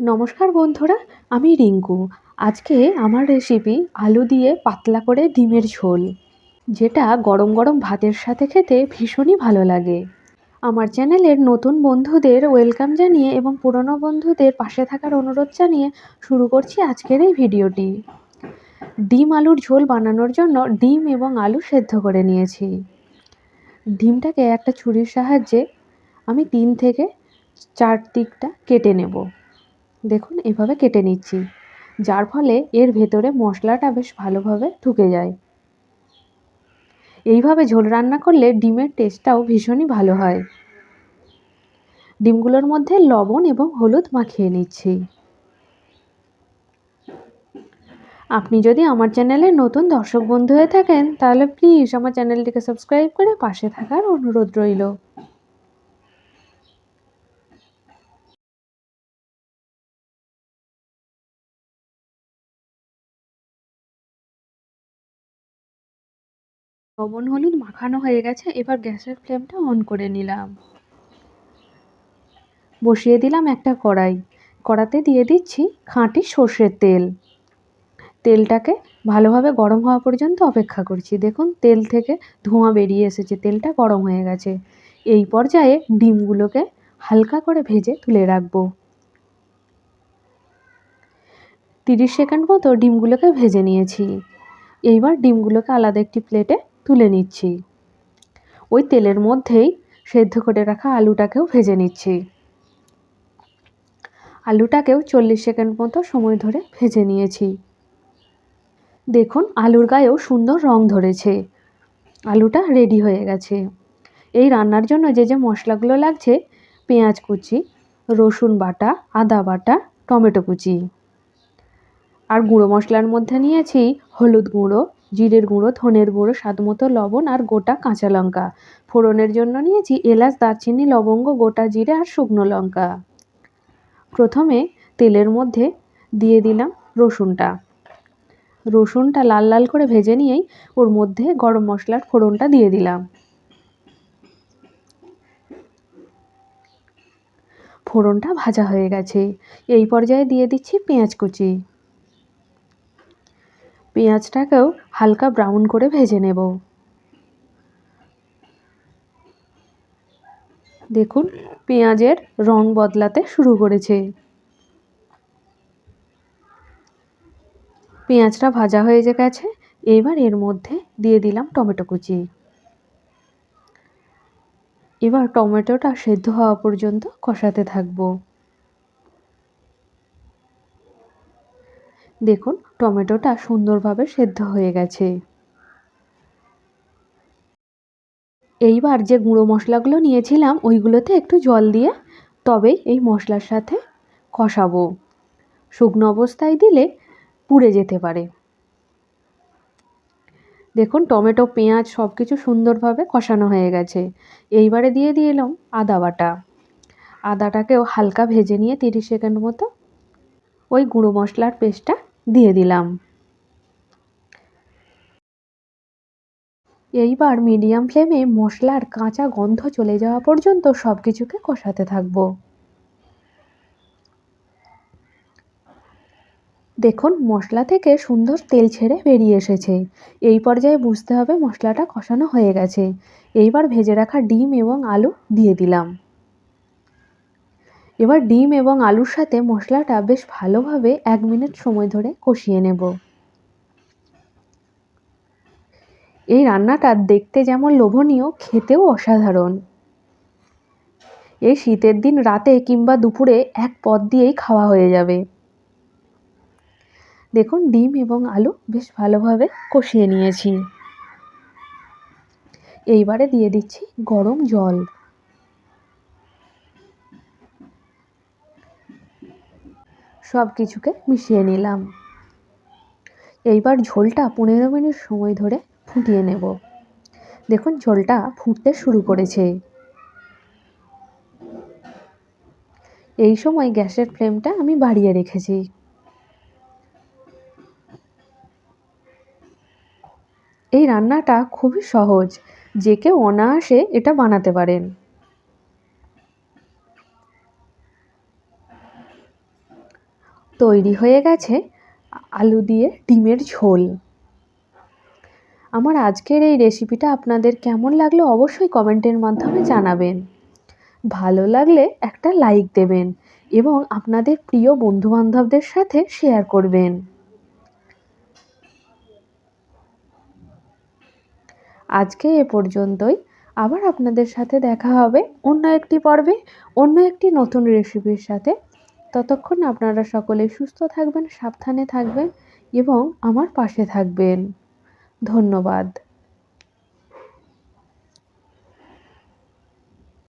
নমস্কার বন্ধুরা, আমি রিঙ্কু। আজকে আমার রেসিপি আলু দিয়ে পাতলা করে ডিমের ঝোল, যেটা গরম গরম ভাতের সাথে খেতে ভীষণই ভালো লাগে। আমার চ্যানেলের নতুন বন্ধুদের ওয়েলকাম জানিয়ে এবং পুরনো বন্ধুদের পাশে থাকার অনুরোধ জানিয়ে শুরু করছি আজকের এই ভিডিওটি। ডিম আলুর ঝোল বানানোর জন্য ডিম এবং আলু সেদ্ধ করে নিয়েছি। ডিমটাকে একটা ছুরির সাহায্যে আমি তিন থেকে চার দিকটা কেটে নেব। দেখুন, এভাবে কেটে নিচ্ছি। যার ফলে এর ভেতরে মশলাটা বেশ ভালোভাবে ঢুকে যায়। এইভাবে ঝোল রান্না করলে ডিমের টেস্টটাও ভীষণই ভালো হয়। ডিমগুলোর মধ্যে লবণ এবং হলুদ মাখিয়ে নিচ্ছি। আপনি যদি আমার চ্যানেলে নতুন দর্শক বন্ধু হয়ে থাকেন, তাহলে প্লিজ আমার চ্যানেলটিকে সাবস্ক্রাইব করে পাশে থাকার অনুরোধ রইল। লবণ, হলুদ মাখানো হয়ে গেছে, এবার গ্যাসের ফ্লেমটা অন করে নিলাম। বসিয়ে দিলাম একটা কড়াই। কড়াতে দিয়ে দিচ্ছি খাঁটি সর্ষের তেল। তেলটাকে ভালোভাবে গরম হওয়া পর্যন্ত অপেক্ষা করছি। দেখুন, তেল থেকে ধোঁয়া বেরিয়ে এসেছে, তেলটা গরম হয়ে গেছে। এই পর্যায়ে ডিমগুলোকে হালকা করে ভেজে তুলে রাখব। তিরিশ সেকেন্ড মতো ডিমগুলোকে ভেজে নিয়েছি। এইবার ডিমগুলোকে আলাদা একটি প্লেটে তুলে নিচ্ছি। ওই তেলের মধ্যেই সেদ্ধ করে রাখা আলুটাকেও ভেজে নিচ্ছি। আলুটাকেও চল্লিশ সেকেন্ড মতো সময় ধরে ভেজে নিয়েছি। দেখুন, আলুর গায়েও সুন্দর রং ধরেছে। আলুটা রেডি হয়ে গেছে। এই রান্নার জন্য যে যে মশলাগুলো লাগছে, পেঁয়াজ কুচি, রসুন বাটা, আদা বাটা, টমেটো কুচি। আর গুঁড়ো মশলার মধ্যে নিয়েছি হলুদ গুঁড়ো জিরের গুঁড়ো, ধনের গুঁড়ো, স্বাদ মতো লবণ আর গোটা কাঁচা লঙ্কা। ফোড়নের জন্য নিয়েছি এলাচ, দারচিনি, লবঙ্গ, গোটা জিরে আর শুকনো লঙ্কা। প্রথমে তেলের মধ্যে দিয়ে দিলাম রসুনটা। রসুনটা লাল লাল করে ভেজে নিয়েই ওর মধ্যে গরম মশলার ফোড়নটা দিয়ে দিলাম। ফোড়নটা ভাজা হয়ে গেছে। এই পর্যায়ে দিয়ে দিচ্ছি পেঁয়াজ কুচি। পেঁয়াজটাকেও হালকা ব্রাউন করে ভেজে নেব। দেখুন, পেঁয়াজের রং বদলাতে শুরু করেছে। পেঁয়াজটা ভাজা হয়ে গেছে, এবার এর মধ্যে দিয়ে দিলাম টমেটো কুচি। এবার টমেটোটা সেদ্ধ হওয়া পর্যন্ত কষাতে থাকব। দেখুন, টমেটোটা সুন্দরভাবে সেদ্ধ হয়ে গেছে। এইবার যে গুঁড়ো মশলাগুলো নিয়েছিলাম, ওইগুলোতে একটু জল দিয়ে তবেই এই মশলার সাথে কষাবো। শুকনো অবস্থায় দিলে পুড়ে যেতে পারে। দেখুন, টমেটো, পেঁয়াজ সব কিছু সুন্দরভাবে কষানো হয়ে গেছে। এইবারে দিয়ে দিলাম আদা বাটা। আদাটাকেও হালকা ভেজে নিয়ে তিরিশ সেকেন্ড মতো ওই গুঁড়ো মশলার পেস্টটা দিয়ে দিলাম। এইবার মিডিয়াম ফ্লেমে মশলার কাঁচা গন্ধ চলে যাওয়া পর্যন্ত সব কিছুকে কষাতে থাকব। দেখুন, মশলা থেকে সুন্দর তেল ছেড়ে বেরিয়ে এসেছে। এই পর্যায়ে বুঝতে হবে মশলাটা কষানো হয়ে গেছে। এইবার ভেজে রাখা ডিম এবং আলু দিয়ে দিলাম। এবার ডিম এবং আলুর সাথে মশলাটা বেশ ভালোভাবে এক মিনিট সময় ধরে কষিয়ে নেব। এই রান্নাটা দেখতে যেমন লোভনীয়, খেতেও অসাধারণ। এই শীতের দিন রাতে কিংবা দুপুরে এক পদ দিয়েই খাওয়া হয়ে যাবে। দেখুন, ডিম এবং আলু বেশ ভালোভাবে কষিয়ে নিয়েছি। এইবারে দিয়ে দিচ্ছি গরম জল। সব কিছুকে মিশিয়ে নিলাম। এইবার ঝোলটা পনেরো মিনিট সময় ধরে ফুটিয়ে নেব। দেখুন, ঝোলটা ফুটতে শুরু করেছে। এই সময় গ্যাসের ফ্লেমটা আমি বাড়িয়ে রেখেছি। এই রান্নাটা খুবই সহজ। যে কেউ অনায়াসে এটা বানাতে পারেন। তৈরি হয়ে গেছে আলু দিয়ে ডিমের ঝোল। আমার আজকের এই রেসিপিটা আপনাদের কেমন লাগল অবশ্যই কমেন্টের মাধ্যমে জানাবেন। ভালো লাগলে একটা লাইক দেবেন এবং আপনাদের প্রিয় বন্ধুবান্ধবদের সাথে শেয়ার করবেন। আজকে এ পর্যন্তই। আবার আপনাদের সাথে দেখা হবে অন্য একটি পর্বে, অন্য একটি নতুন রেসিপির সাথে। ততক্ষণ আপনারা সকলে সুস্থ থাকবেন সাবধানে থাকবেন এবং আমার পাশে থাকবেন। ধন্যবাদ।